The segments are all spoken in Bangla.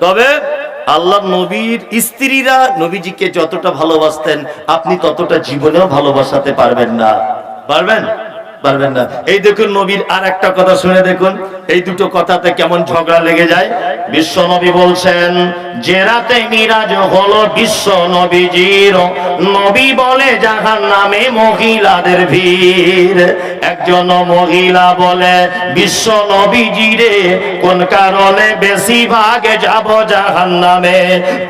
তবে আল্লাহ নবীর স্ত্রীরা নবীজিকে যতটা ভালোবাসতেন আপনি ততটা জীবনেও ভালোবাসাতে পারবেন না। পারবেন? পারবেন না। এই দেখুন নবীর আর একটা কথা শুনে দেখুন। এই দুটো কথাতে কেমন ঝগড়া লেগে যায়? বিশ্ব নবী বলছেন, যে রাতে মিরাজ হলো বিশ্ব নবীজির। নবী বলে জাহান নামে মহিলাদের ভিড়। একজন মহিলা বলে, বিশ্ব নবীজিরে, কোন কারণে বেশি ভাগে যাব জাহান নামে?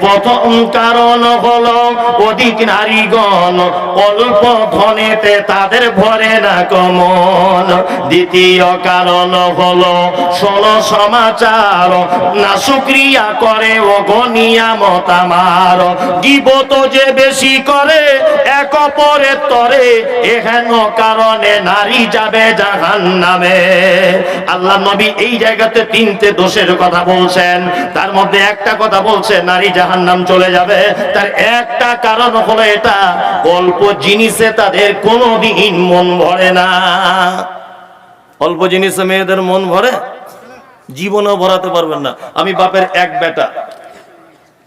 প্রথম কারণ হলো অধিক নারীগণ অল্প ধনেতে তাদের ভরে না কমন দ্বিতীয় কারণ হলো ষোলো সমাচার। না শুক্রিয়া করে ও গনিয়ামত আমার। গিবত যে বেশি করে এক অপরের তরে এহেন কারণে নারী যাবে জাহান নামে আল্লাহ নবী এই জায়গাতে তিনটে দোষের কথা বলছেন। তার মধ্যে একটা কথা বলছে, নারী জাহান নাম চলে যাবে। তার একটা কারণ হলো এটা, অল্প জিনিসে তাদের কোনোদিন মন ভরে না। অল্প জিনিসে মেয়েদের মন ভরে? জীবনও ভরাতে পারবেন না। আমি বাপের এক বেটা।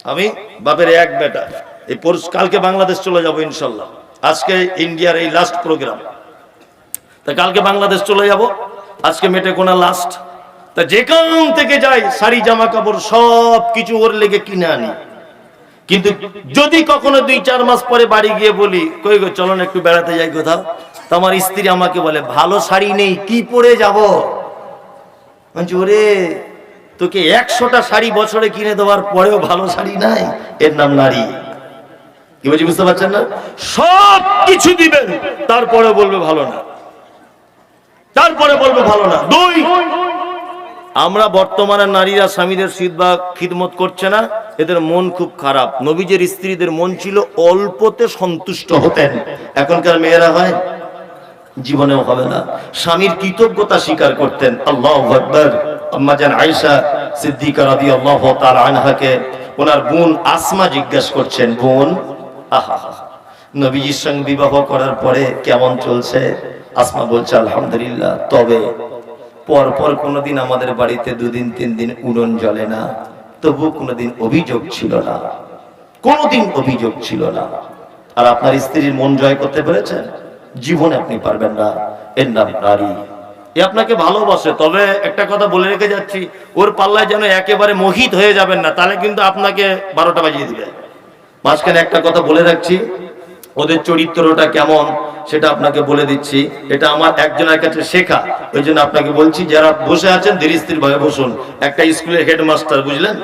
আমি বাপের এক বেটা। এই পরশু কালকে বাংলাদেশ চলে যাব ইনশাল্লাহ। আজকে ইন্ডিয়ার এই লাস্ট প্রোগ্রাম তা কালকে বাংলাদেশ চলে যাব। আজকে মেটে কোনা লাস্ট তা যেখান থেকে যাই, শাড়ি জামা কাপড় সব কিছু ওর লেগে কিনে আনি। কিন্তু যদি কখনো দুই, চার মাস পরে বাড়ি গিয়ে বলি, কই গো, চলো না একটু বেড়াতে যাই কোথাও? তো আমার স্ত্রী আমাকে বলে, ভালো শাড়ি নেই, কি পরে যাব? বলছি, ওরে, তোকে একশোটা শাড়ি বছরে কিনে দেওয়ার পরেও ভালো শাড়ি নাই? এর নাম নারী। কি বলছি বুঝতে পারছেন না? সব কিছু দিবেন, তারপরে বলবে ভালো না। তারপরে বলবে ভালো না। দুই, আমরা বর্তমানে নারীরা, স্বামীদের সিদ্ধা খিদমত করছে না, এদের মন খুব খারাপ। নবীজের স্ত্রীদের মন ছিল অল্পতে সন্তুষ্ট হতেন। এখনকার মেয়েরা হয়, জীবনেও হবে না। স্বামীর কৃতজ্ঞতা স্বীকার করতেন। আল্লাহ আকবর। আম্মাজান আয়েশা সিদ্দিকা রাদিয়াল্লাহু তাআলা আনহাকে, ওনার বোন আসমা জিজ্ঞেস করছেন, বোন আহা নবীজির সঙ্গে বিবাহ করার পরে কেমন চলছে? আসমা বলছে, আলহামদুলিল্লাহ, তবে পরপর পর কোনোদিন আমাদের বাড়িতে দুদিন তিন দিন উড়ন জ্বলে না। তবু কোনোদিন অভিযোগ ছিল না। কোনোদিন অভিযোগ ছিল না। আর আপনার স্ত্রীর মন জয় করতে পেরেছেন? জীবনে আপনি পারবেন না। এর নাম নারী। এ আপনাকে ভালোবাসে, তবে একটা কথা বলে রেখে যাচ্ছি, ওর পাল্লায় যেন একেবারে মোহিত হয়ে যাবেন না, তাহলে কিন্তু আপনাকে বারোটা বাজিয়ে দিবে। মাঝখানে একটা কথা বলে রাখছি। ওদের চরিত্রটা কেমন সেটা আপনাকে বলে দিচ্ছি। এটা আমার একজনের কাছে শেখা। ওই জন্য আপনাকে বলছি, যারা বসে আছেন ধীর স্থির ভাবে বসুন। একটা স্কুলের হেডমাস্টার, বুঝলেন?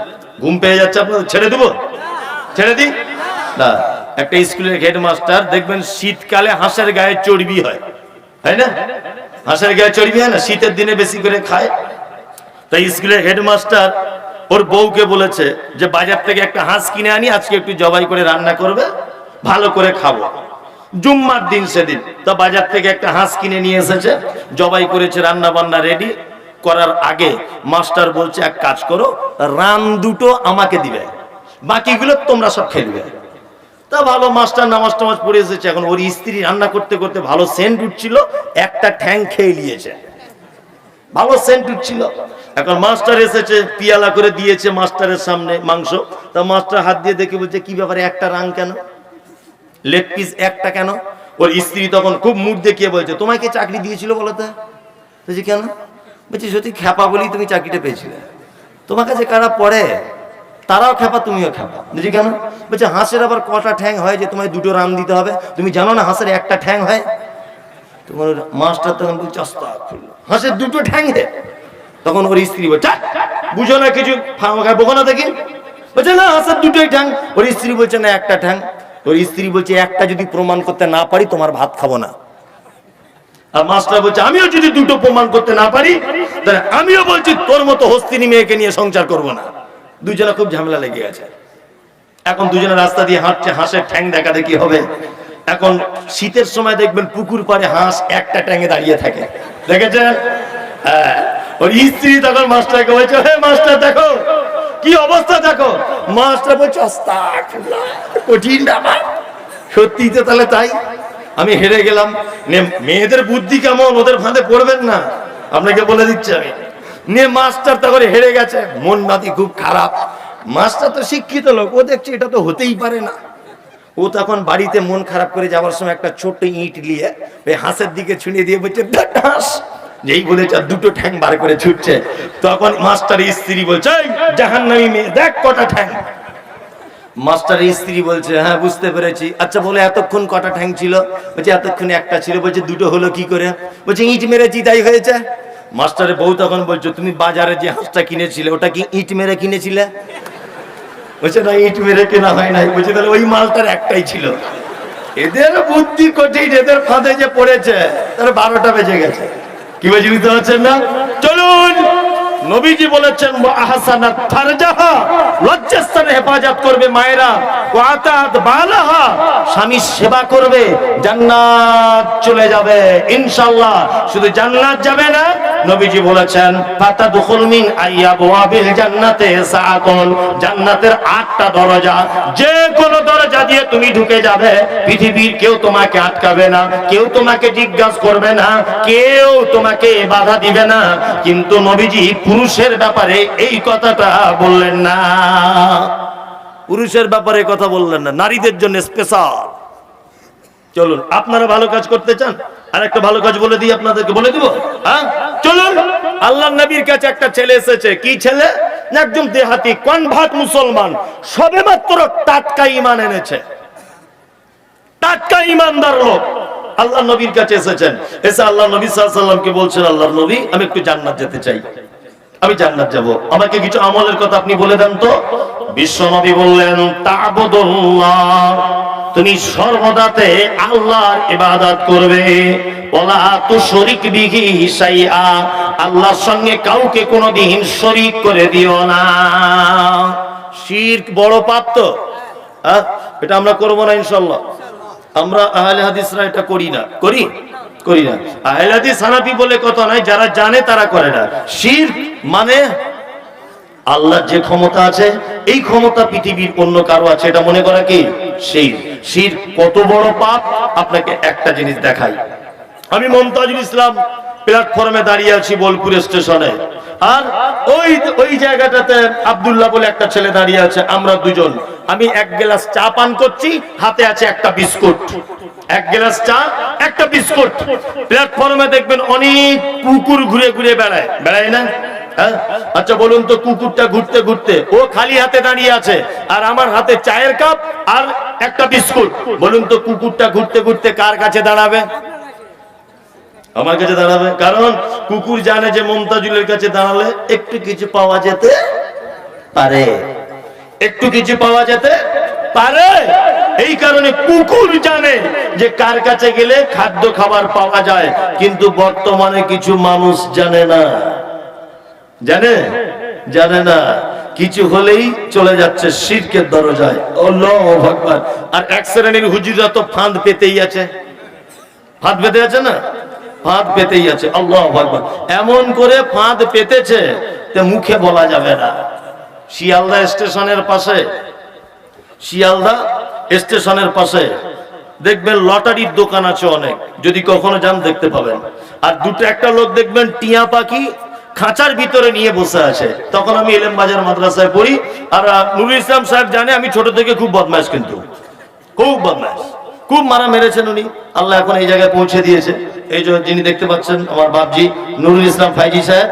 ঘুম পেয়ে যাচ্ছে, আপনাদের ছেড়ে দেবো? ছেড়ে দিই? না, একটা স্কুলের হেডমাস্টার, দেখবেন শীতকালে হাঁসের গায়ে চর্বি হয়। তাই না? হাঁসের গায়ে চর্বি হয় না? শীতের দিনে বেশি করে খায়। তাই স্কুলের হেডমাস্টার ওর বউকে বলেছে যে বাজার থেকে একটা হাঁস কিনে আনি, আজকে একটু জবাই করে রান্না করবে, ভালো করে খাব। জুম্মার দিন সেদিন। তো বাজার থেকে একটা হাঁস কিনে নিয়ে এসেছে, জবাই করেছে রান্না বান্না রেডি করার আগে মাস্টার বলছে, এক কাজ করো, রান দুটো আমাকে দিবে, বাকিগুলো তোমরা সব খেলবে তা ভালো, মাস্টার নামাজ টামাজ পড়ে এসেছে। এখন ওর স্ত্রী রান্না করতে করতে ভালো সেন্ট উঠছিল, একটা ঠ্যাং খেয়ে নিয়েছে। ভালো সেন্ট উঠছিল এখন মাস্টার এসেছে, পিয়ালা করে দিয়েছে মাস্টারের সামনে মাংস। তা মাস্টার হাত দিয়ে দেখে বলছে, কি ব্যাপারে, একটা রাং কেন? লেগ পিস একটা কেন? ওর স্ত্রী তখন খুব মুখ দেখিয়ে বলছে তোমাকে চাকরি দিয়েছিল বলো তো? বলছি, কেন? বলছি, সত্যি খ্যাপা বলি তুমি চাকরিটা পেয়েছিলে। তোমার কাছে কারা পড়ে? তারাও খেপা তুমিও খেপা বুঝি কেন? বলছে, হাঁসের আবার কটা ঠ্যাং হয় যে তোমায় দুটো রান দিতে হবে? তুমি জানো না হাঁসের একটা ঠ্যাং হয়? তোমার মাস্টার তখন বলছে আস্তাগফিরুল্লাহ। হাঁসের দুটো ঠ্যাংহে তখন ওর স্ত্রী বলছে বুঝো না কিছু বোকা না দেখি? বলছে, না, হাঁসের দুটোই ঠ্যাং। ওর স্ত্রী বলছে, না, একটা ঠ্যাং। ওর স্ত্রী বলছে, একটা যদি প্রমাণ করতে না পারি, তোমার ভাত খাব না। আর মাস্টার বলছে, আমিও যদি দুটো প্রমাণ করতে না পারি, তাহলে আমিও বলছি, তোর মতো হস্তিনী মেয়েকে নিয়ে সংসার করব না। দুজনে খুব ঝামেলা লেগে গেছে। এখন দুজনে রাস্তা দিয়ে হাঁটছে, হাঁসের ঠ্যাং দেখা দেখি হবে। এখন শীতের সময় দেখবেন পুকুর পাড়ে হাঁস একটা ট্যাঙে দাঁড়িয়ে থাকে। দেখেছেন? ওর স্ত্রী তখন মাস্টারকে বলছে, হে মাস্টার, দেখো, কি অবস্থা দেখো? মাস্টার বলছে কঠিন ব্যাপার। সত্যি তো তাহলে তাই। আমি হেরে গেলাম। নে, মেয়েদের বুদ্ধি কেমন? ওদের ফাঁদে পড়বেন না। আপনাকে বলে দিচ্ছি আমি। নিয়ে মাস্টার তখন হেরে গেছে। মন মাতি খুব খারাপ। মাস্টার তো শিক্ষিত লোক, ও দেখছে এটা তো হতেই পারে না। ও তখন বাড়িতে মন খারাপ করে যাওয়ার সময় একটা ছোট্ট ইট নিয়ে ওই হাঁসের দিকে ছুঁড়ে দিয়ে বলছে "ধ্যাৎ হাঁস। যেই বলেছে, দুটো ঠ্যাং বার করে ছুটছে তখন মাস্টার স্ত্রী বলছে জাহান নামি মেয়ে, দেখ কটা ঠ্যাং। মাস্টারের স্ত্রী বলছে হ্যাঁ বুঝতে পেরেছি। আচ্ছা বলে, এতক্ষণ কটা ঠ্যাং ছিল? বলছে, এতক্ষণ একটা ছিল। বলছে, দুটো হলো কি করে? বলছে, ইট মেরেছি, তাই হয়েছে? মাস্টারের বউ তখন বলছো, তুমি বাজারে যে হাঁসটা কিনেছিলে, ওটা কি ইট মেরে কিনেছিলে? বলছে, না, ইট মেরে কেনা হয় নাই। বলছে, তাহলে ওই মালটার একটাই ছিল। এদের বুদ্ধি কঠিন, এদের ফাঁদে যে পড়েছে, তার বারোটা বেজে গেছে। কি বলছি বুঝতে না? চলুন! নবীজি বলেছেন লজ্জাস্থানে হেফাজত করবে মায়েরা। বালাহা স্বামী সেবা করবে, জান্নাত চলে যাবে, ইনশাআল্লাহ। শুধু জান্নাত যাবে না, নবীজি বলেছেন, ফাতাদখুল মিন আইয়াবওয়াবিল জান্নাতে সাআতুন জান্নাতের আটটা দরজা যে কোন দরজা দিয়ে তুমি ঢুকে যাবে, পৃথিবীর কেউ তোমাকে আটকাবে না, কেউ তোমাকে জিজ্ঞাসা করবে না, কেউ তোমাকে বাধা দিবে না। কিন্তু নবীজি পুরুষের ব্যাপারে এই কথাটা বললেন না। পুরুষের ব্যাপারে কথা বললেন না। নারীদের জন্য স্পেশাল চলুন, আপনারা ভালো কাজ করতে চান? আর একটা ভালো কাজ বলে দিই আপনাদেরকে, বলে দিব? হ্যাঁ? চলুন আল্লাহ নবীর কাছে একটা ছেলে এসেছে। কি ছেলে? না একদম দেহাতি কনভার্ট মুসলমান। সবে মাত্র টাটকা ইমান এনেছে। টাটকা ইমানদার লোক। আল্লাহ নবীর কাছে এসেছেন। এসে আল্লাহ নবী সাল্লামকে বলছেন, আল্লাহর নবী, আমি একটু জান্নাত যেতে চাই। আমি জান্নাত যাব। আমাকে কিছু আমলের কথা আপনি বলে দেন তো। বিশ্ব নবী বললেন, তাবুদুল্লাহ, তুমি সর্বদাতে আল্লাহর ইবাদত করবে। ওলা তো শরিক বিহি সাইয়া আল্লাহর সঙ্গে কাউকে কোনোদিন শরিক করে দিও না। শিরক বড় পাপ তো? এটা আমরা করব না ইনশাল্লাহ আমরা আহলে হাদিসরা এটা করি না। করি? করি না। আহলে হাদিস হানাফি বলে কথা নাই যারা জানে তারা করে না। শির মানে আল্লাহর যে ক্ষমতা আছে, এই ক্ষমতা পৃথিবীর অন্য কারও আছে, এটা মনে করা কি? শির। শির কত বড় পাপ? আপনাকে একটা জিনিস দেখাই। আমি মমতাজুল ইসলাম প্ল্যাটফর্মে দাঁড়িয়ে আছি বোলপুর স্টেশনে। আর ওই ওই জায়গাটাতে আব্দুল্লাহ বলে একটা ছেলে দাঁড়িয়ে আছে, আমরা দুজন। আমি এক গ্লাস চা পান করছি, হাতে আছে একটা বিস্কুট। এক গ্লাস চা, একটা বিস্কুট। প্ল্যাটফর্মে দেখবেন অনেক কুকুর ঘুরে ঘুরে বেড়ায়। বেড়ায় না? হ্যাঁ? আচ্ছা বলুন তো কুকুরটা ঘুরতে ঘুরতে। ও খালি হাতে দাঁড়িয়ে আছে, আর আমার হাতে চায়ের কাপ আর একটা বিস্কুট। বলুন তো কুকুরটা ঘুরতে ঘুরতে কার কাছে দাঁড়াবে? আমার কাছে দাঁড়াবে? কারণ কুকুর জানে যে মমতাজুলের কাছে দাঁড়ালে একটু কিছু পাওয়া যেতে পারে। একটু কিছু পাওয়া যেতে পারে। এই কারণে কুকুর জানে যে কার কাছে গেলে খাদ্য খাবার পাওয়া যায়, কিন্তু বর্তমানে কিছু মানুষ জানে না। জানে? জানে না। কিছু হলেই চলে যাচ্ছে শিরকের দরজায়। আল্লাহ ভগবান আর এক শ্রেণির হুজুরা তো ফাঁদ পেতেই আছে। ফাঁদ পেতে আছে না? ফাঁদ পেতেই আছে। আল্লাহ ভগবান এমন করে ফাঁদ পেতেছে তে মুখে বলা যাবে না। শিয়ালদা স্টেশনের পাশে। শিয়ালদা স্টেশনের পাশে। দেখবেন লটারির দোকান আছে অনেক। যদি কখনো যান দেখতে পাবেন। আর দুটো একটা লোক দেখবেন টিয়া পাখি খাঁচার ভিতরে নিয়ে বসে আছে তখন আমি এলেম বাজার মাদ্রাসায় পড়ি। আর নুরুল ইসলাম সাহেব জানে, আমি ছোট থেকে খুব বদমাস কিন্তু। খুব বদমাস খুব মারা মেরেছেন উনি। আল্লাহ এখন এই জায়গায় পৌঁছে দিয়েছে। এই যে যিনি দেখতে পাচ্ছেন, আমার বাপজি নুরুল ইসলাম ফাইজি সাহেব।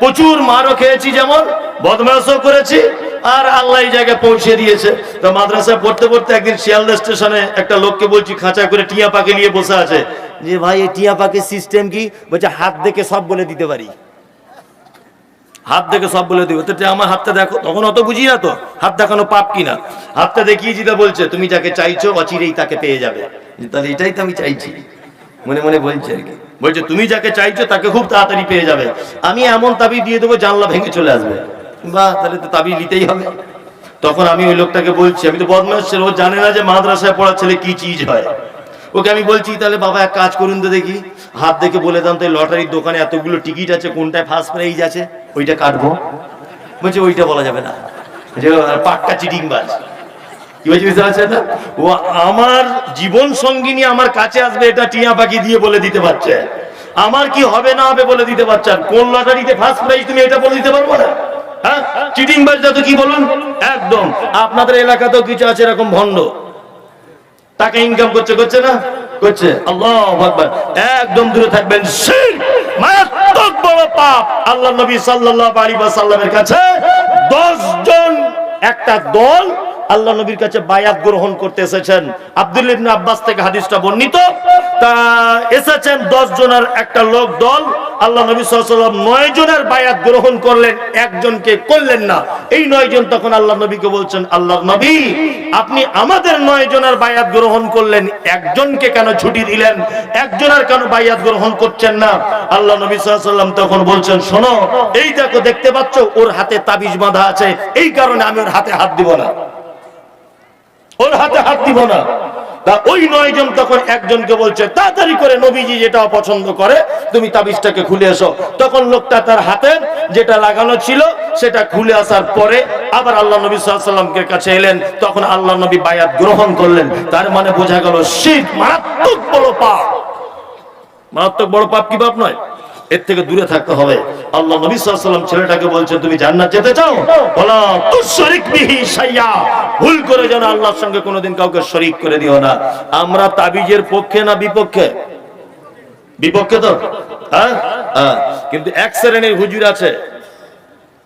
প্রচুর মারও খেয়েছি যেমন বদমাসও করেছি, আর আল্লাহ এই জায়গায় পৌঁছে দিয়েছে। তো মাদ্রাসায় পড়তে পড়তে একদিন শিয়ালদা স্টেশনে একটা লোককে বলছি, খাঁচা করে টিয়া পাখি নিয়ে বসে আছে। যে ভাই, এই টিয়া পাখির সিস্টেম কি? বলছে, হাত দেখে সব বলে দিতে পারি। হাত দেখে সব বলে দিব। তো আমার হাতটা দেখো, তখন অত বুঝি না তো। হাত দেখানো পাপ কিনা? হাতটা দেখিয়ে জিদা বলছে, তুমি যাকে চাইছো, অচিরেই তাকে পেয়ে যাবে। তাহলে এটাই তো আমি চাইছি। মনে মনে বলছে আর কি। বলছে, তুমি যাকে চাইছো, তাকে খুব তাড়াতাড়ি পেয়ে যাবে। আমি এমন তাবি দিয়ে দেবো, জানলা ভেঙে চলে আসবে। বাহ তাহলে তো তাবি নিতেই হবে। তখন আমি ওই লোকটাকে বলছি, আমি তো বদমাস ও জানে না যে মাদ্রাসায় পড়া ছেলে কি চিজ হয়। ওকে আমি বলছি, তাহলে বাবা, এক কাজ করুন তো দেখি। হাত দেখে বলে দাম তো লটারির দোকানে এতগুলো টিকিট আছে, কোনটায় ফার্স্ট প্রাইজ আছে? ওইটা কাটবো। বলছে, ওইটা বলা যাবে না। যে পাক্কা চিটিং বাজ ও আমার জীবন সঙ্গিনী আমার কাছে আসবে, এটা টিয়া পাখি দিয়ে বলে দিতে পারছে। আমার কি হবে না হবে বলে দিতে কোন লটারিতে ফার্স্ট প্রাইজ তুমি এটা বলে দিতে পারব না? হ্যাঁ? চিটিং বাজ তো কি বলুন? একদম। আপনাদের এলাকাতেও কিছু আছে এরকম ভণ্ড। টাকা ইনকাম করছে করছে না? করছে। আল্লাহ একদম দূরে থাকবেন। বড় পাপ। আল্লাহ নবী সাল্লাল্লাহু আলাইহি ওয়াসাল্লামের কাছে 10 জন একটা দল আল্লাহ নবীর কাছে বায়াত গ্রহণ করতে এসেছেন। আব্দুল ইবনে আব্বাস থেকে হাদিসটা বর্ণিত। তা এসেছেন 10 জনের একটা লোক দল। আল্লাহ নবী ওয়াসাল্লাম নয় জনের বায়াত গ্রহণ করলেন, একজনকে করলেন না। এই নয় জন তখন আল্লাহ নবীকে বলছেন আল্লাহ নবী, আপনি আমাদের নয় জনের বায়াত গ্রহণ করলেন, একজনকে কেন ছুটি দিলেন? একজনের কেন বায়াত গ্রহণ করছেন না? আল্লাহ নবী ওয়াসাল্লাম তখন বলছেন, শোনো এই দেখো দেখতে পাচ্ছ, ওর হাতে তাবিজ বাঁধা আছে। এই কারণে আমি ওর হাতে হাত দিব না। ওর হাতে হাত দিব না। তা ওই নয় জন তখন একজনকে বলছে, তাড়াতাড়ি করে নবীজি যেটা অপছন্দ করে, তুমি তাবিজটাকে খুলে এসো। তখন লোকটা তার হাতে যেটা লাগানো ছিল, সেটা খুলে আসার পরে আবার আল্লাহ নবী সাল্লামকে কাছে এলেন। তখন আল্লাহ নবী বায়াত গ্রহণ করলেন। তার মানে বোঝা গেল শীত মারাত্মক বড় পাপ। মারাত্মক বড় পাপ কি পাপ নয়? এর থেকে দূরে থাকতে হবে। আল্লাহ নবী সাল্লাম ছেলেটাকে বলছে তুমি জান্নাত যেতে চাও? বলো সাইয়া ভুল করে যেন আল্লাহর সঙ্গে কোনোদিন কাউকে শরিক করে দিও না। আমরা তাবিজের পক্ষে না বিপক্ষে? বিপক্ষে তো? হ্যাঁ? হ্যাঁ। কিন্তু এক শ্রেণির হুজুর আছে,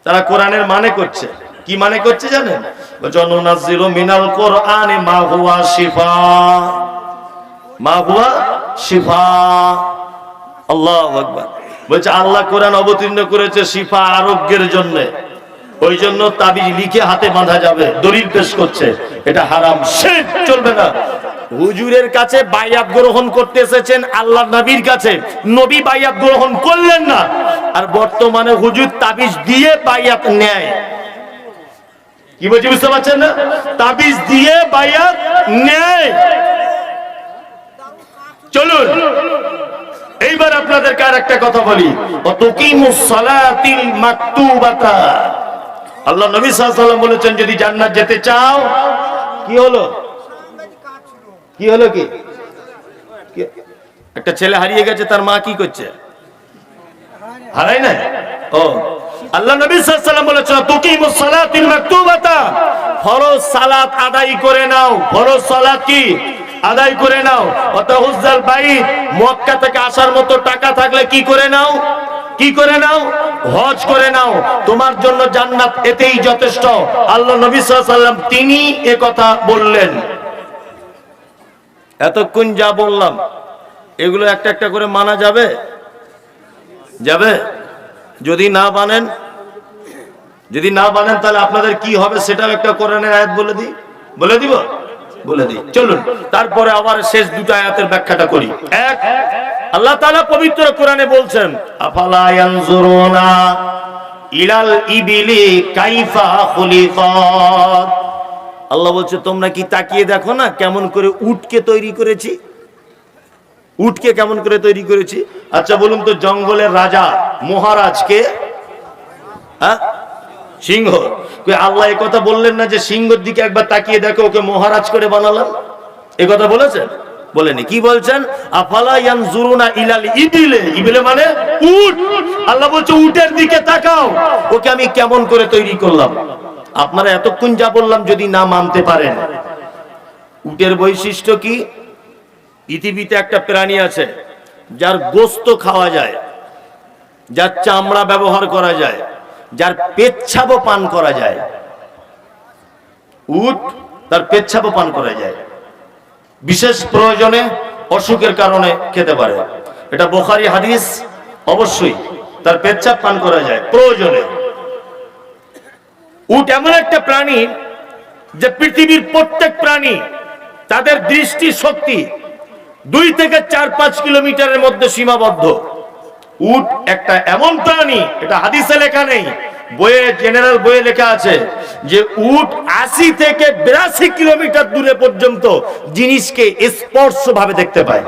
তারা কোরআনের মানে করছে। কি মানে করছে জানেন? বলছে, অনুনাজিলু মিনাল কোরআনে মা হুয়া শিফা। মা হুয়া শিফা। আল্লাহ আকবার। বলছে, আল্লাহ কোরআন অবতীর্ণ করেছে শিফা আরোগ্যের জন্য। ওই জন্য তাবিজ লিখে হাতে বাঁধা যাবে, দলিল পেশ করছে। এটা হারাম, সে চলবে না। হুজুরের কাছে বাইয়াত গ্রহণ করতে এসেছেন আল্লাহ নবীর কাছে। নবী বাইয়াত গ্রহণ করলেন না। আর বর্তমানে হুজুর তাবিজ দিয়ে বাইয়াত নেয়। কি বলছি, বুঝতে পারছেন না? তাবিজ দিয়ে বাইয়াত নেয়। চলুন। এইবার আপনাদেরকে আর একটা কথা বলি। আল্লাহ নবী ওয়াসাল্লাম বলেছেন, যদি জান্নাত যেতে চাও, কি হলো? কি হলো কি? একটা ছেলে হারিয়ে গেছে, তার মা কি করছে? হারাই না ও। আল্লাহ নবী সাল্লাল্লাহু বলেছেন তুকিমুস সালাতিল ফরজ সালাত আদায় করে নাও। ফরজ সালাত কি? আদায় করে নাও। অতহুজ্জাল ভাই, মক্কা থেকে আসার মতো টাকা থাকলে কি করে নাও? কি করে নাও? হজ করে নাও। তোমার জন্য জান্নাত এতেই যথেষ্ট। আল্লাহ নবী আলাইহি তিনি এ কথা বললেন। এতক্ষণ যা বললাম, এগুলো একটা একটা করে মানা যাবে? যাবে? যদি না বানেন যদি না বানেন তাহলে আপনাদের কি হবে সেটাও একটা কোরআনের আয়াত বলে দিই। বলে দিব? বলে দিই। চলুন, তারপরে আবার শেষ দুটো আয়াতের ব্যাখ্যাটা করি। এক, আল্লাহ তাআলা পবিত্র কোরআনে বলছেন, আফালা ইয়ানজুরুনা ইলাল ইবিলি কাইফা খুলিকাত আল্লাহ বলছে, তোমরা কি তাকিয়ে দেখো না কেমন করে উটকে তৈরি করেছি? উটকে কেমন করে তৈরি করেছি? আচ্ছা বলুন তো, জঙ্গলের রাজা মহারাজকে হ্যাঁ সিংহ। আল্লাহ কথা বললেন না যে সিংহর দিকে একবার তাকিয়ে দেখো, ওকে মহারাজ করে বানালাম? এ কথা বলেছেন? বলেনি। কি বলছেন? আফালা ইবিলে মানে উট। আল্লাহ বলছে, উটের দিকে তাকাও। ওকে আমি কেমন করে তৈরি করলাম? আপনারা এতক্ষণ যা বললাম যদি না মানতে পারেন। উটের বৈশিষ্ট্য কি? পৃথিবীতে একটা প্রাণী আছে, যার গোস্ত খাওয়া যায়, যার চামড়া ব্যবহার করা যায়। যার পেচ্ছাবও পান করা যায়। উট তার পেচ্ছাবও পান করা যায়। বিশেষ প্রয়োজনে অসুখের কারণে খেতে পারে। এটা বোখারি হাদিস, অবশ্যই তার পেচ্ছাপ পান করা যায়, প্রয়োজনে। উট এমন একটা প্রাণী যে পৃথিবীর প্রত্যেক প্রাণী তাদের দৃষ্টি শক্তি দুই থেকে চার পাঁচ কিলোমিটারের মধ্যে সীমাবদ্ধ। উট একটা এমন প্রাণী, এটা হাদিসে লেখা নেই, বইয়ে জেনারেল বইয়ে লেখা আছে যে উট আশি থেকে বিরাশি কিলোমিটার দূরে পর্যন্ত জিনিসকে স্পর্শ ভাবে দেখতে পায়।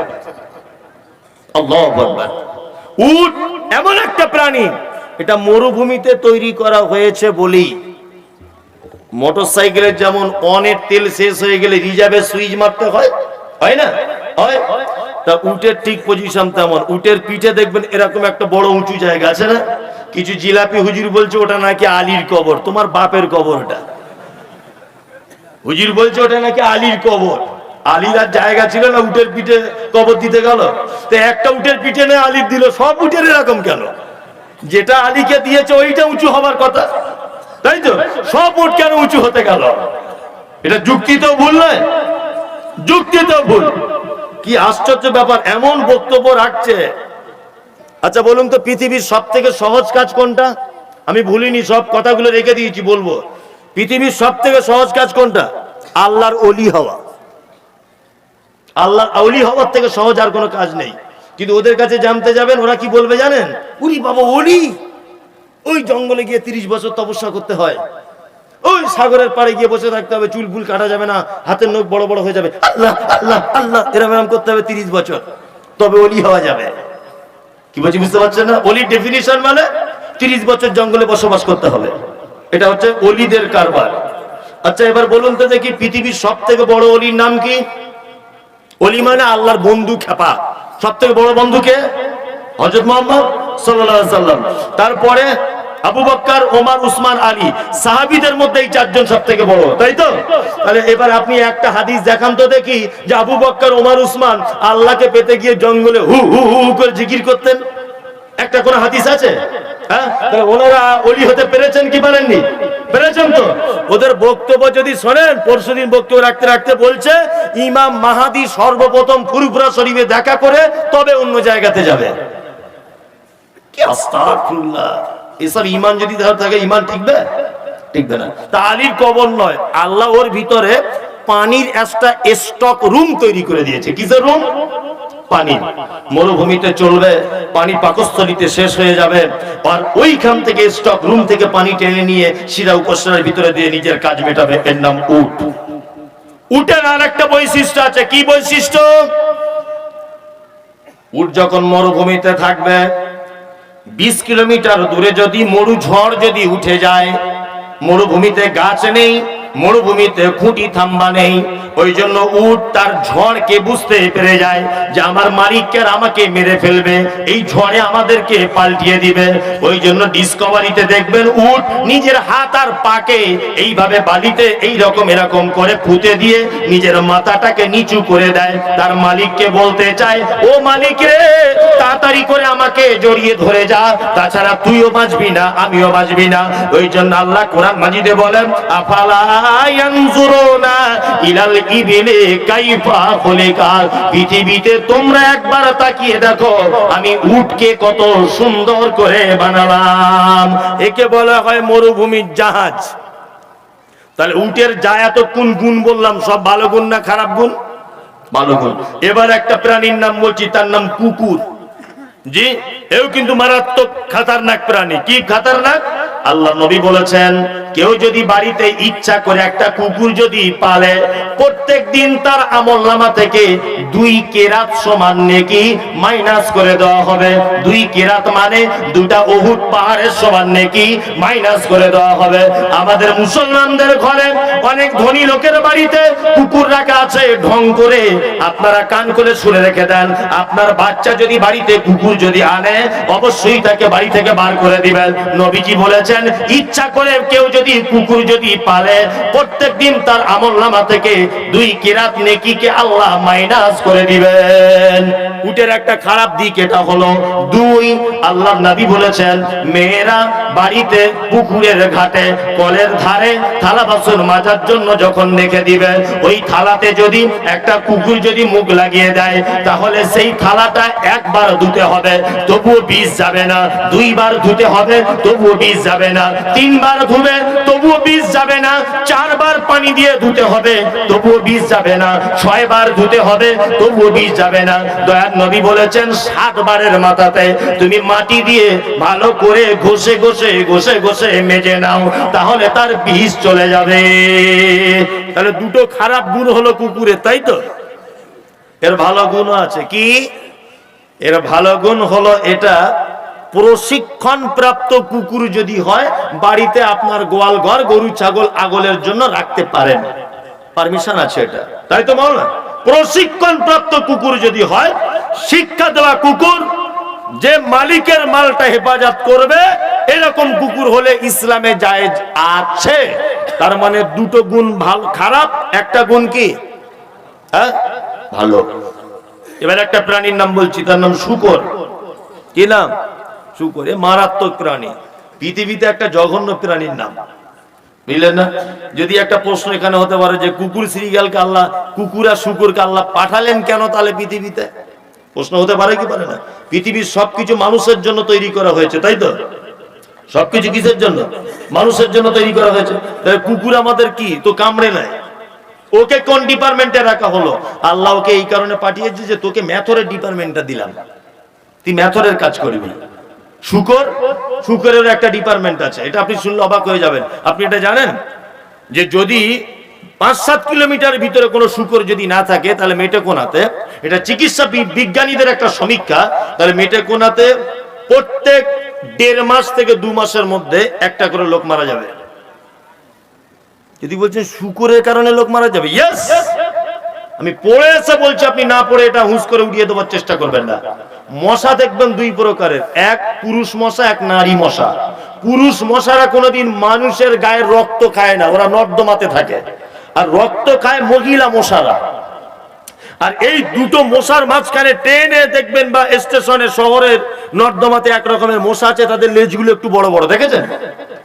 উট এমন একটা প্রাণী, এটা মরুভূমিতে তৈরি করা হয়েছে বলেই। মোটর সাইকেলের যেমন অনের তেল শেষ হয়ে গেলে রিজার্ভে সুইচ মারতে হয় না? হয়। তা উটের ঠিক পজিশন তেমন। উটের পিঠে দেখবেন এরকম একটা বড় উঁচু জায়গা আছে না? কিছু জিলাপি হুজুর বলছে ওটা নাকি আলীর কবর। তোমার বাপের কবর ওটা। হুজুর বলছে ওটা নাকি আলীর কবর। আলীর আর জায়গা ছিল না, উটের পিঠে কবর দিতে গেল। তো একটা উটের পিঠে না আলীর দিল? সব উটের এরকম কেন? যেটা আলীকে দিয়েছে, ওইটা উঁচু হবার কথা। তাই তো? সব উট কেন উঁচু হতে গেল? এটা যুক্তি তো ভুল নয়। যুক্তি তো ভুল। কি আশ্চর্য ব্যাপার, এমন বক্তব্য রাখছে। আচ্ছা বলুন তো, পৃথিবীর সব থেকে সহজ কাজ কোনটা? আমি ভুলিনি, সব কথাগুলো রেখে দিয়েছি, বলব। পৃথিবীর সব থেকে সহজ কাজ কোনটা? আল্লাহর অলি হওয়া। আল্লাহর অলি হওয়ার থেকে সহজ আর কোনো কাজ নেই। কিন্তু ওদের কাছে জানতে যাবেন, ওরা কি বলবে জানেন? উরি বাবা অলি ওই জঙ্গলে গিয়ে তিরিশ বছর তপস্যা করতে হয়। ওই সাগরের পাড়ে গিয়ে বসে থাকতে হবে, চুল ফুল কাটা যাবে না, হাতের নখ বড় বড় হয়ে যাবে। আল্লাহ আল্লাহ আল্লাহ, এরম এরম করতে হবে তিরিশ বছর। তবে অলি হওয়া যাবে। কি বলছি, বুঝতে পারছেন না? অলির ডেফিনিশন মানে তিরিশ বছর জঙ্গলে বসবাস করতে হবে। এটা হচ্ছে অলিদের কারবার। আচ্ছা এবার বলুন তো দেখি পৃথিবীর সব থেকে বড় অলির নাম কি? অলি মানে আল্লাহর বন্ধু খেপা। সব থেকে বড় বন্ধুকে হজরত মোহাম্মদ সাল্লাম তারপরে আবু বক্কর, ওমর, উসমান, আলী সাহাবিদের মধ্যে এই চারজন সব থেকে বড়, তাই তো? তাহলে এবার আপনি একটা হাদিস দেখান তো দেখি যে আবু বক্কর, ওমর, উসমান আল্লাহকে পেতে গিয়ে জঙ্গলে হু হু হু করে জিকির করতেন। একটা কোন হাদিস আছে? হ্যাঁ? ওনারা অলি হতে পেরেছেন কি পারেননি? পেরেছেন তো? ওদের বক্তব্য যদি শোনেন, পরশুদিন বক্তব্য রাখতে রাখতে বলছে, ইমাম মাহাদি সর্বপ্রথম ফুরফুরা শরীফে দেখা করে তবে অন্য জায়গাতে যাবে। কি আস্তাগফিরুল্লাহ। এসব ইমান যদি থাকে ইমান ঠিকবে? ঠিকবে না। তা আলীর কবর নয়, আল্লাহ ওর ভিতরে পানির একটা স্টক রুম তৈরি করে দিয়েছে। কিসের রুম পানি মরুভূমিতে চলবে পানি পাকস্থলিতে শেষ হয়ে যাবে। আর ওইখান থেকে স্টক রুম থেকে পানি টেনে নিয়ে শিরা উপসরের ভিতরে দিয়ে নিজের কাজ মেটাবে। এর নাম উট। উটের আর একটা বৈশিষ্ট্য আছে। কি বৈশিষ্ট্য? উট যখন মরুভূমিতে থাকবে বিশ কিলোমিটার দূরে যদি মরু ঝড় যদি উঠে যায় মরুভূমিতে গাছ নেই মরুভূমিতে খুঁটি থাম্বা নেই। ওই জন্য উট তার ঝড়কে বুঝতে পেরে যায় যে আমার মালিককে আর আমাকে মেরে ফেলবে, এই ঝড়ে আমাদেরকে পাল্টিয়ে দিবে। ওই জন্য ডিসকভারিতে দেখবেন উট নিজের হাত আর পাকে এইভাবে বালিতে এই রকম এরকম করে ফুতে দিয়ে নিজের মাথাটাকে নিচু করে দেয়। তার মালিককে বলতে চায়, ও মালিক রে, তাড়াতাড়ি করে আমাকে জড়িয়ে ধরে যা। তাছাড়া তুইও বাঁচবি না, আমিও বাঁচবি না। ওই জন্য আল্লাহ কোরআন মাজিদে বলেন, আফালা ইয়ানজুরুনা ইলাল ইবিলি কাইফা মরুভূমির জাহাজ। তাহলে উটের যা এত কোন গুণ বললাম, সব ভালো গুণ না খারাপ গুণ? ভালো গুণ। এবার একটা প্রাণীর নাম বলছি, তার নাম কুকুর। জি? এও কিন্তু মারাত্মক খাতারনাক প্রাণী। কি খাতারনাক? আল্লাহ নবী বলেছেন কেউ যদি বাড়িতে ইচ্ছা করে একটা কুকুর যদি পালে প্রত্যেক দিন তার আমল নামা থেকে দুই কেরাত সমান নেকি মাইনাস করে দেওয়া হবে। দুই কেরাত মানে দুটা অহুত পাহাড়ের সমান নেকি মাইনাস করে দেওয়া হবে। আমাদের মুসলমানদের ঘরে অনেক ধনী লোকের বাড়িতে কুকুর রাখা আছে, ঢং করে আপনারা কান করে শুনে রেখে দেন। আপনার বাচ্চা যদি বাড়িতে কুকুর যদি আনে, অবশ্যই তাকে বাড়ি থেকে বার করে দিবেন। নবীজি বলেছেন, ইচ্ছা করে কেউ যদি কুকুর যদি পালে প্রত্যেক দিন তার আমল নামা থেকে দুই কিরাত নেকিকে আল্লাহ মাইনাস করে দিবেন। উটের একটা খারাপ দিক এটা হলো, দুই আল্লাহ নবী বলেছেন, মেয়েরা বাড়িতে, পুকুরের ঘাটে, কলের ধারে থালা বাসন মাজার জন্য যখন রেখে দিবে ওই থালাতে যদি একটা কুকুর যদি মুখ লাগিয়ে দেয়, তাহলে সেই থালাটা একবার ধুতে হবে, তবুও বিষ যাবে না। দুইবার ধুতে হবে, তবুও বিষ যাবে না। তিনবার ধুবে তবুও বিষ যাবে না, চারবার পানি দিয়ে ধুতে হবে, তবুও বিষ যাবে না, ছয়বার ধুতে হবে, তবুও বিষ যাবে না। দয়ার নবী বলেছেন, সাতবারের মাথাতে তুমি মাটি দিয়ে ভালো করে ঘষে ঘষে ঘষে ঘষে মেজে নাও, তাহলে তার বিষ চলে যাবে। তাহলে দুটো খারাপ গুণ হলো কুকুরের, তাই তো? এর ভালো গুণ আছে। কি? এর ভালো গুণ হলো এটা প্রশিক্ষণ প্রাপ্ত কুকুর যদি হয়, বাড়িতে আপনার গোয়াল ঘর, গরু, ছাগল, আগলের জন্য রাখতে পারেন। পারমিশন আছে এটা। তাই তো না? প্রশিক্ষণ প্রাপ্ত কুকুর যদি হয়, শিক্ষা দেওয়া কুকুর, যে মালিকের মালটা হেফাজত করবে, এরকম কুকুর হলে ইসলামে জায়েজ আছে। তার মানে দুটো গুণ ভালো, খারাপ, একটা গুণ কি? হ্যাঁ? ভালো। এবার একটা প্রাণীর নাম বলছি, তার নাম শুকর। কি নাম? শুকর মারাত্মক প্রাণী। পৃথিবীতে একটা জঘন্য প্রাণীর নাম। বুঝলেন না? যদি একটা প্রশ্ন এখানে হতে পারে যে কুকুর শ্রীগালকে আল্লাহ, কুকুর আর শুকুরকে আল্লাহ পাঠালেন কেন তাহলে পৃথিবীতে? প্রশ্ন হতে পারে কি পারে না? পৃথিবীর সবকিছু মানুষের জন্য তৈরি করা হয়েছে, তাই তো? সবকিছু কিসের জন্য? মানুষের জন্য তৈরি করা হয়েছে। কুকুর আমাদের কি? তো কামড়ে নেয়। ওকে কোন ডিপার্টমেন্টে রাখা হলো? আল্লাহ ওকে এই কারণে পাঠিয়েছে যে তোকে ম্যাথরের ডিপার্টমেন্টটা দিলাম। তুই ম্যাথরের কাজ করবি। শুকর শুকরের একটা ডিপার্টমেন্ট আছে। এটা আপনি শুনলে অবাক হয়ে যাবেন। আপনি এটা জানেন? যে যদি পাঁচ সাত কিলোমিটার ভিতরে কোনো শুকর যদি না থাকে, তাহলে মেটেকোনাতে, এটা চিকিৎসা বিজ্ঞানীদের একটা সমীক্ষা, তাহলে মেটেকোনাতে প্রত্যেক দেড় মাস থেকে দু মাসের মধ্যে একটা করে লোক মারা যাবে। যদি বলছেন শুকরের কারণে লোক মারা যাবে আমি পড়ে এসে বলছি, আপনি না পড়ে এটা হুঁশ করে উড়িয়ে দেওয়ার চেষ্টা করবেন না। মশা দেখবেন দুই প্রকারের। এক পুরুষ মশা, এক নারী মশা। পুরুষ মশারা কোনোদিন মানুষের গায়ের রক্ত খায় না, ওরা নর্দমাতে থাকে। আর রক্ত খায় মহিলা মশারা। আর এই দুটো মশার মাঝখানে ট্রেনে দেখবেন বা স্টেশনে, শহরের নর্দমাতে এক রকমের মশা আছে, তাদের লেজগুলো একটু বড় বড়, দেখেছেন?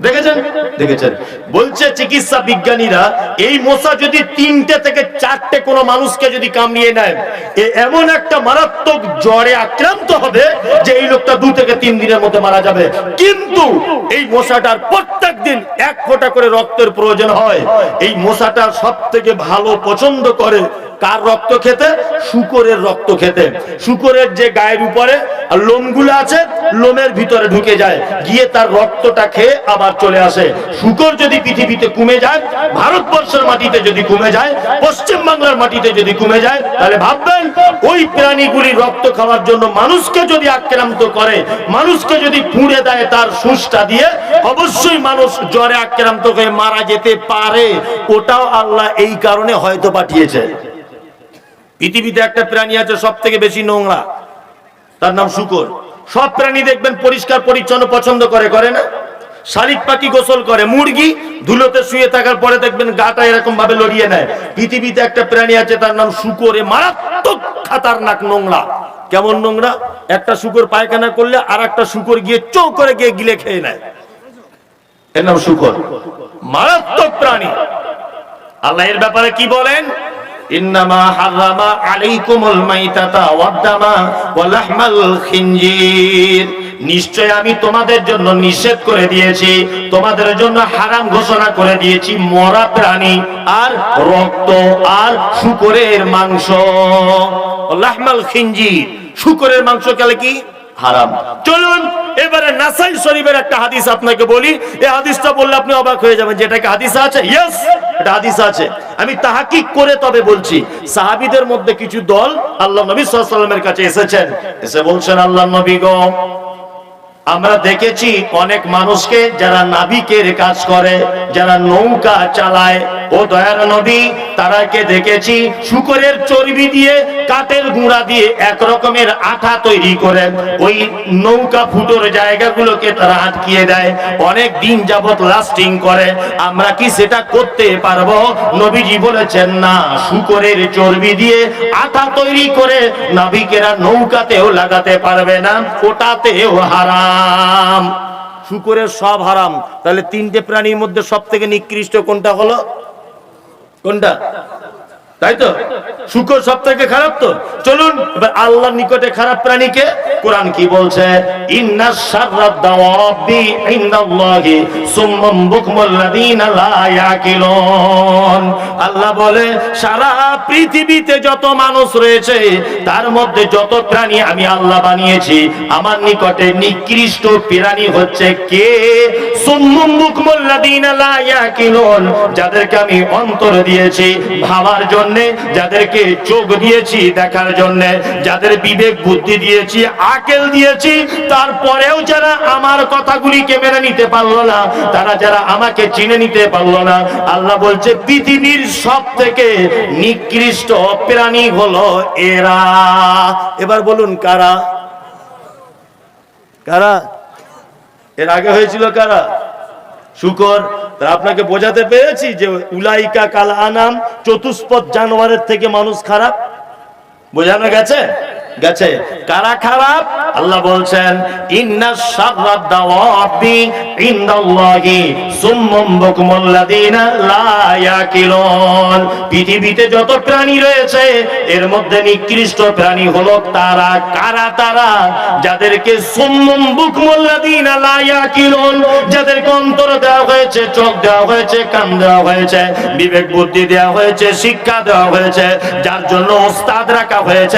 দেখেছেন? দেখেছেন। বলছে চিকিৎসা বিজ্ঞানীরা, এই মশা যদি তিনটে থেকে চারটে কোনো মানুষকে যদি নেয় এমন একটা মারাত্মক জ্বরে আক্রান্ত হবে যে এই লোকটা দু থেকে তিন দিনের মধ্যে মারা যাবে। কিন্তু এই মশাটার প্রত্যেক দিন এক ফোঁটা করে রক্তের প্রয়োজন হয়। এই মশাটা সব থেকে ভালো পছন্দ করে কার রক্ত খেতে? শুকরের রক্ত খেতে। শুকরের যে গায়ের উপরে লোমগুলো আছে, লোমের ভিতরে ঢুকে যায়। গিয়ে তার রক্তটা খেয়ে আবার চলে আসে। শুকর যদি পৃথিবীতে কমে যায়, ভারতবর্ষের মাটিতে যদি কমে যায়, পশ্চিম বাংলার মাটিতে যদি কমে যায়, তাহলে ভাববেন, ওই প্রাণীগুলি রক্ত খাওয়ার জন্য মানুষকে যদি আক্রান্ত করে, মানুষকে যদি পুড়ে দেয় তার সুসটা দিয়ে, অবশ্যই মানুষ জ্বরে আক্রান্ত হয়ে মারা যেতে পারে। ওটাও আল্লাহ এই কারণে হয়তো পাঠিয়েছে। পৃথিবীতে একটা প্রাণী আছে সব থেকে বেশি নোংরা। তার নাম শুকর। সব প্রাণী দেখবেন পরিষ্কার, পরিচ্ছন্ন, পছন্দ করে করে না? শালিক পাখি গোসল করে, মুরগি ধুলোতে শুয়ে থাকার পরে দেখবেন গাটা এরকম ভাবে লড়িয়ে নেয়। পৃথিবীতে একটা প্রাণী আছে, তার নাম শুকর। মারাত্মক খাতারনাক নোংরা। কেমন নোংরা? একটা শুকর পায়খানা করলে আর একটা শুকর গিয়ে চৌ করে গিয়ে গিলে খেয়ে নেয়। এর নাম শুকর। মারাত্মক প্রাণী। আল্লাহ এর ব্যাপারে কি বলেন? নিশ্চয় আমি তোমাদের জন্য নিষেধ করে দিয়েছি, তোমাদের জন্য হারাম ঘোষণা করে দিয়েছি মরা প্রাণী আর রক্ত আর শুকরের মাংস। লাহমাল খিনজির, শুকরের মাংস খেলে কি? হারাম। চলুন, এবারে নাসাই শরীফের একটা হাদিস আপনাকে বলি। এই হাদিসটা বললে আপনি অবাক হয়ে যাবেন যে এটা কি হাদিস আছে? ইয়েস এটা হাদিস আছে। আমি তাহাকিক করে তবে বলছি, সাহাবিদের মধ্যে কিছু দল আল্লাহ নবী ওয়াসাল্লামের কাছে এসেছেন। এসে বলছেন, আল্লাহ নবী গো আমরা দেখেছি অনেক মানুষকে যারা নাবিকের কাজ করে, যারা নৌকা চালায়। ও দয়ার নবী, তারাকে দেখেছি শুকরের চর্বি দিয়ে কাঠের গুঁড়া দিয়ে এক রকমের আঠা তৈরি করে। ওই নৌকা ফুটোর জায়গাগুলোকে তারা আটকিয়ে দেয়। অনেক দিন যাবত লাস্টিং করে। আমরা কি সেটা করতে পারব? নবীজি বলেছেন, না, শুকরের চর্বি দিয়ে আঠা তৈরি করে নাবিকেরা নৌকাতেও লাগাতে পারবে না, ওটাতেও হারাম। শুকরের সব হারাম। তাহলে তিনটে প্রাণীর মধ্যে সব থেকে নিকৃষ্ট কোনটা হলো? কোনটা? তাই তো? শুকর সব থেকে খারাপ তো? চলুন, এবার আল্লাহর নিকটে খারাপ প্রাণীকে কোরআন কি বলছে? আল্লাহ বলে, সারা পৃথিবীতে যত মানুষ রয়েছে, তার মধ্যে যত প্রাণী আমি আল্লাহ বানিয়েছি, আমার নিকটে নিকৃষ্ট প্রাণী হচ্ছে কে? সুম্মাম বুকমুল্লাযিনা লা ইয়াকিলুন। যাদেরকে আমি অন্তর দিয়েছি, ভাবার জন্য যাদেরকে চোখ দিয়েছি দেখার জন্য, যাদের বিবেক বুদ্ধি দিয়েছি, আকেল দিয়েছি, তারপরেও যারা আমার কথাগুলিকে মেনে নিতে পারল না, তারা যারা আমাকে চিনে নিতে পারল না, আল্লাহ বলছে, পৃথিবীর সব থেকে নিকৃষ্ট প্রাণী হলো এরা। এবার বলুন, কারা? কারা? এর আগে হয়েছিল কারা? শুকর আপনাকে বোঝাতে পেরেছি যে উলাইকা কাল আনাম চতুষ্পদ জানোয়ারের থেকে মানুষ খারাপ। বোঝানো গেছে? গেছে। কারা খারাপ? আল্লাহ বলছেন, ইন্না শাররাদ দাওয়াবি ইনদাল্লাহি সুম্মাম বুকমুল্লাযিনা লা ইয়াকিলুন। পৃথিবীতে যত প্রাণী রয়েছে, এর মধ্যে নিকৃষ্ট প্রাণী হলো তারা। কারা তারা? যাদেরকে সুম্মাম বুকমুল্লাযিনা লা ইয়াকিলুন, যাদেরকে অন্তর দেওয়া হয়েছে, চোখ দেওয়া হয়েছে, কান দেওয়া হয়েছে, বিবেক বুদ্ধি দেওয়া হয়েছে, শিক্ষা দেওয়া হয়েছে, যার জন্য ওস্তাদ রাখা হয়েছে।